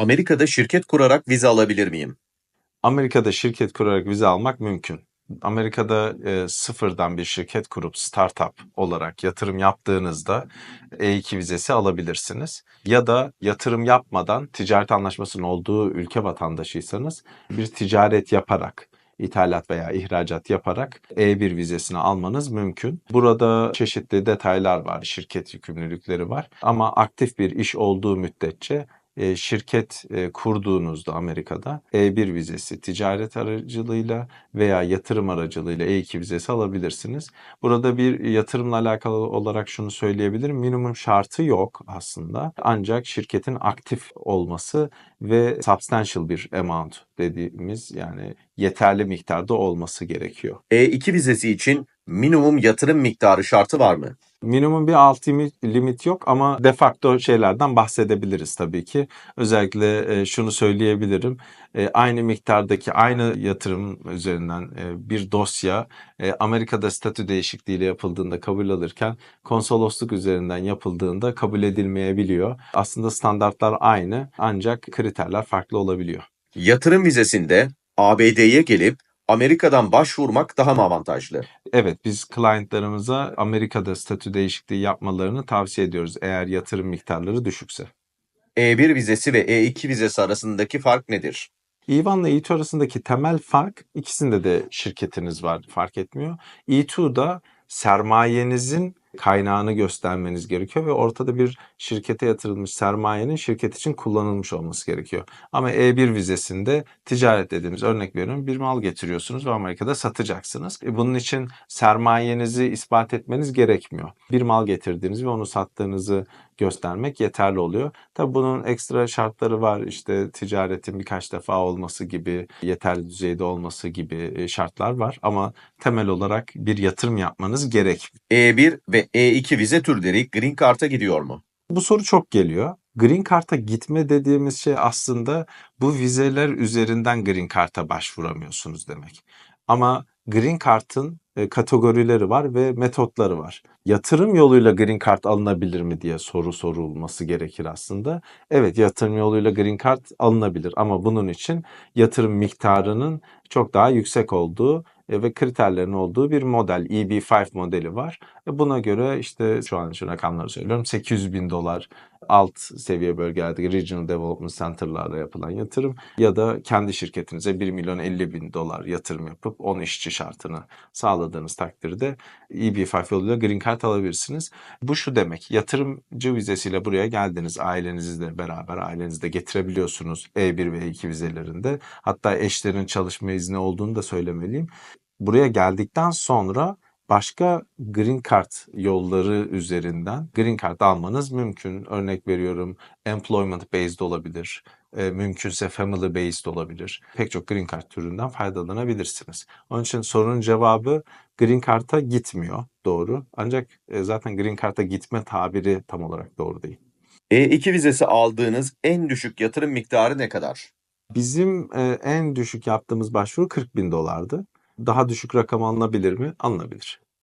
Amerika'da şirket kurarak vize alabilir miyim? Amerika'da şirket kurarak vize almak mümkün. Amerika'da e, sıfırdan bir şirket kurup startup olarak yatırım yaptığınızda E2 vizesi alabilirsiniz. Ya da yatırım yapmadan ticaret anlaşmasının olduğu ülke vatandaşıysanız bir ticaret yaparak ithalat veya ihracat yaparak E1 vizesini almanız mümkün. Burada çeşitli detaylar var, şirket yükümlülükleri var ama aktif bir iş olduğu müddetçe e, şirket e, kurduğunuzda Amerika'da E1 vizesi ticaret aracılığıyla veya yatırım aracılığıyla E2 vizesi alabilirsiniz. Burada bir yatırımla alakalı olarak şunu söyleyebilirim. Minimum şartı yok aslında. Ancak şirketin aktif olması ve substantial bir amount dediğimiz yani yeterli miktarda olması gerekiyor. E2 vizesi için minimum yatırım miktarı şartı var mı? Minimum bir alt limit, yok ama de facto şeylerden bahsedebiliriz tabii ki. Özellikle e, şunu söyleyebilirim. E, aynı miktardaki aynı yatırım üzerinden e, bir dosya Amerika'da statü değişikliğiyle yapıldığında kabul alırken konsolosluk üzerinden yapıldığında kabul edilmeyebiliyor. Aslında standartlar aynı ancak kriterler farklı olabiliyor. Yatırım vizesinde ABD'ye gelip Amerika'dan başvurmak daha mı avantajlı? Evet biz clientlarımıza Amerika'da statü değişikliği yapmalarını tavsiye ediyoruz eğer yatırım miktarları düşükse. E1 vizesi ve E2 vizesi arasındaki fark nedir? E1 ile E2 arasındaki temel fark ikisinde de şirketiniz var fark etmiyor. E2'da sermayenizin kaynağını göstermeniz gerekiyor ve ortada bir şirkete yatırılmış sermayenin şirket için kullanılmış olması gerekiyor. Ama E1 vizesinde ticaret dediğimiz örnek veriyorum bir mal getiriyorsunuz ve Amerika'da satacaksınız. E bunun için sermayenizi ispat etmeniz gerekmiyor. Bir mal getirdiğiniz ve onu sattığınızı göstermek yeterli oluyor. Tabii bunun ekstra şartları var. İşte ticaretin birkaç defa olması gibi, yeterli düzeyde olması gibi e, şartlar var ama temel olarak bir yatırım yapmanız gerek. E1 ve E2 vize türleri Green Card'a gidiyor mu? Bu soru çok geliyor. Green Card'a gitme dediğimiz şey aslında bu vizeler üzerinden Green Card'a başvuramıyorsunuz demek. Ama Green Card'ın e, kategorileri var ve metotları var. Yatırım yoluyla Green Card alınabilir mi diye soru sorulması gerekir aslında. Evet yatırım yoluyla Green Card alınabilir ama bunun için yatırım miktarının çok daha yüksek olduğu e, ve kriterlerin olduğu bir model EB5 modeli var. E, Buna göre işte şu an şu rakamları söylüyorum 800 bin dolar alt seviye bölgelerdeki Regional Development Center'larla yapılan yatırım ya da kendi şirketinize 1 milyon 50 bin dolar yatırım yapıp 10 işçi şartını sağladığınız takdirde EB5 yoluyla Green Card alabilirsiniz. Bu şu demek yatırımcı vizesiyle buraya geldiniz ailenizle beraber ailenizde getirebiliyorsunuz E1 ve E2 vizelerinde. Hatta eşlerin çalışma izni olduğunu da söylemeliyim. Buraya geldikten sonra başka green card yolları üzerinden green card almanız mümkün. Örnek veriyorum employment based olabilir. E, mümkünse family based olabilir. Pek çok green card türünden faydalanabilirsiniz. Onun için sorunun cevabı green card'a gitmiyor doğru. Ancak e, zaten green card'a gitme tabiri tam olarak doğru değil. E2 vizesi aldığınız en düşük yatırım miktarı ne kadar? Bizim e, en düşük yaptığımız başvuru 40 bin dolardı. Daha düşük rakam alınabilir mi? Alınabilir.